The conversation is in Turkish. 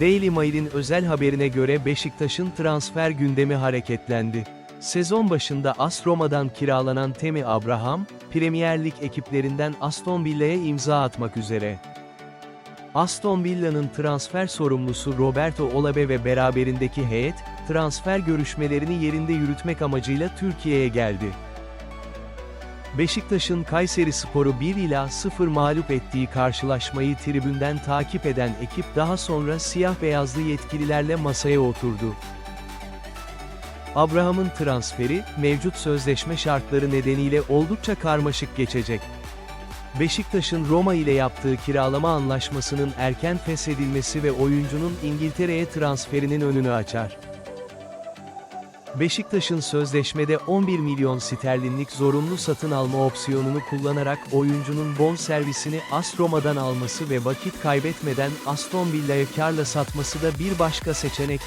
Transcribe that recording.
Daily Mail'in özel haberine göre Beşiktaş'ın transfer gündemi hareketlendi. Sezon başında AS Roma'dan kiralanan Temi Abraham, Premier Lig ekiplerinden Aston Villa'ya imza atmak üzere. Aston Villa'nın transfer sorumlusu Roberto Olabe ve beraberindeki heyet, transfer görüşmelerini yerinde yürütmek amacıyla Türkiye'ye geldi. Beşiktaş'ın Kayseri Sporu 1 ila 0 mağlup ettiği karşılaşmayı tribünden takip eden ekip daha sonra siyah beyazlı yetkililerle masaya oturdu. Abraham'ın transferi, mevcut sözleşme şartları nedeniyle oldukça karmaşık geçecek. Beşiktaş'ın Roma ile yaptığı kiralama anlaşmasının erken feshedilmesi ve oyuncunun İngiltere'ye transferinin önünü açar. Beşiktaş'ın sözleşmede 11 milyon sterlinlik zorunlu satın alma opsiyonunu kullanarak oyuncunun bon servisini AS Roma'dan alması ve vakit kaybetmeden Aston Villa'ya karla satması da bir başka seçenek.